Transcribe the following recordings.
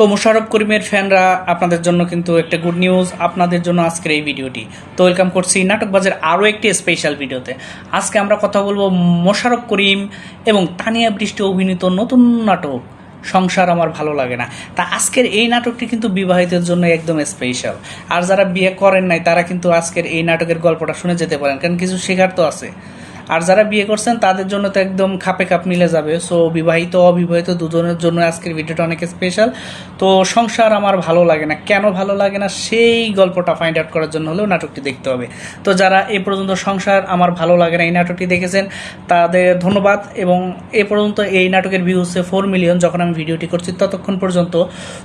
তো মোশারফ করিমের ফ্যানরা আপনাদের জন্য কিন্তু একটা গুড নিউজ আপনাদের জন্য আজকের এই ভিডিওটি। তো ওয়েলকাম করছি নাটকবাজের আরও একটি স্পেশাল ভিডিওতে। আজকে আমরা কথা বলব মোশারফ করিম এবং তানিয়া বৃষ্টি অভিনীত নতুন নাটক, সংসার আমার ভালো লাগে না। তা আজকের এই নাটকটি কিন্তু বিবাহিতের জন্য একদম স্পেশাল আর যারা বিয়ে করেন নাই, তারা কিন্তু আজকের এই নাটকের গল্পটা শুনে যেতে পারেন, কারণ কিছু শেখার তো আছে। আর যারা বিয়ে করছেন, তাদের জন্য তো একদম খাপে খাপ মিলে যাবে। সো বিবাহিত, অবিবাহিত দুজনের জন্য আজকের ভিডিওটা অনেক স্পেশাল তো, সংসার আমার ভালো লাগে না। কেন ভালো লাগে না? সেই গল্পটা ফাইন্ড আউট করার জন্য হলেও নাটকটি দেখতে হবে। তো, যারা এ পর্যন্ত সংসার আমার ভালো লাগে না, এই নাটকটি দেখেছেন, তাদের ধন্যবাদ। এবং এ পর্যন্ত এই নাটকের ভিউ হচ্ছে ফোর মিলিয়ন যখন আমি ভিডিওটি করছি ততক্ষণ পর্যন্ত।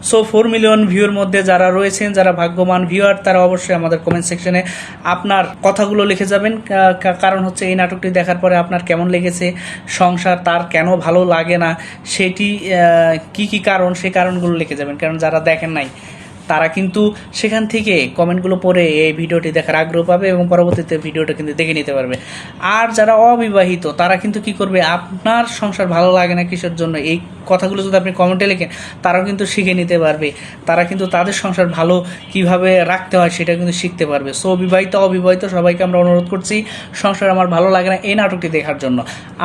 সো ফোর মিলিয়ন ভিউর মধ্যে যারা রয়েছেন, যারা ভাগ্যবান ভিউয়ার তারা অবশ্যই আমাদের কমেন্ট সেকশনে আপনার কথাগুলো লিখে যাবেন। কারণ হচ্ছে এই নাটকটি দেখার পরে আপনার কেমন লেগেছে? সংসার তার কেন ভালো লাগে না? সেটি কি কি কারণ? সেই কারণগুলো লিখে যাবেন, কারণ যারা দেখেন নাই তারা কিন্তু সেখান থেকে কমেন্টগুলো পড়ে এই ভিডিওটি দেখার আগ্রহ পাবে এবং পরবর্তীতে ভিডিওটা কিন্তু দেখে নিতে পারবে। আর যারা অবিবাহিত, তারা কিন্তু কি করবে? আপনার সংসার ভালো লাগে না কিসের জন্য? এই কথাগুলো যদি আপনি কমেন্টে লেখেন, তারাও কিন্তু শিখে নিতে পারবে। তারা কিন্তু তাদের সংসার ভালো কীভাবে রাখতে হয় সেটা কিন্তু শিখতে পারবে। সো বিবাহিত, অবিবাহিত সবাইকে আমরা অনুরোধ করছি, সংসার আমার ভালো লাগে না এই নাটকটি দেখার জন্য।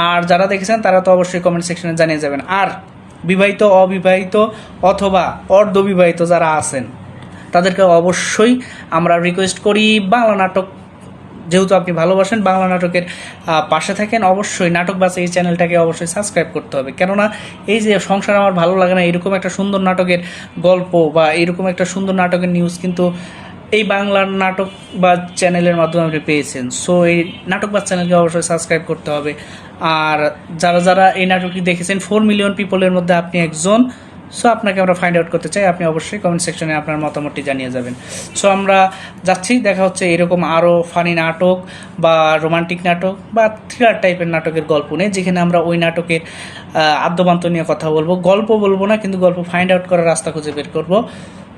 আর যারা দেখেছেন, তারা তো অবশ্যই কমেন্ট সেকশনে জানিয়ে যাবেন। আর বিবাহিত, অবিবাহিত অথবা অর্ধবিবাহিত যারা আছেন, তাদেরকে অবশ্যই আমরা রিকোয়েস্ট করি বাংলা নাটক। যেহেতু আপনি ভালোবাসেন, বাংলা নাটকের পাশে থাকেন, অবশ্যই নাটক বাস এই চ্যানেলটাকে অবশ্যই সাবস্ক্রাইব করতে হবে। কেননা এই যে সংসার আমার ভালো লাগে না, এরকম একটা সুন্দর নাটকের গল্প বা এরকম একটা সুন্দর নাটকের নিউজ কিন্তু এই বাংলার নাটক বা চ্যানেলের মাধ্যমে আপনি পেয়েছেন। সো এই নাটক বা চ্যানেলকে অবশ্যই সাবস্ক্রাইব করতে হবে। আর যারা যারা এই নাটকটি দেখেছেন ফোর মিলিয়ন পিপলের মধ্যে আপনি একজন। সো আপনাকে আমরা ফাইন্ড আউট করতে চাই। আপনি অবশ্যই কমেন্ট সেকশনে আপনার মতামতটি জানিয়ে যাবেন। সো আমরা যাচ্ছি। দেখা হচ্ছে এরকম আরও ফানি নাটক বা রোমান্টিক নাটক বা থ্রিলার টাইপের নাটকের গল্প নিয়ে, যেখানে আমরা ওই নাটকের আদ্যবান্ত নিয়ে কথা বলব। গল্প বলব না, কিন্তু গল্প ফাইন্ড আউট করার রাস্তা খুঁজে বের করব।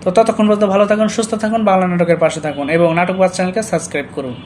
তো ততক্ষণ পর্যন্ত ভালো থাকুন, সুস্থ থাকুন, বাংলা নাটকের পাশে থাকুন এবং নাটক বাস চ্যানেলকে সাবস্ক্রাইব করুন।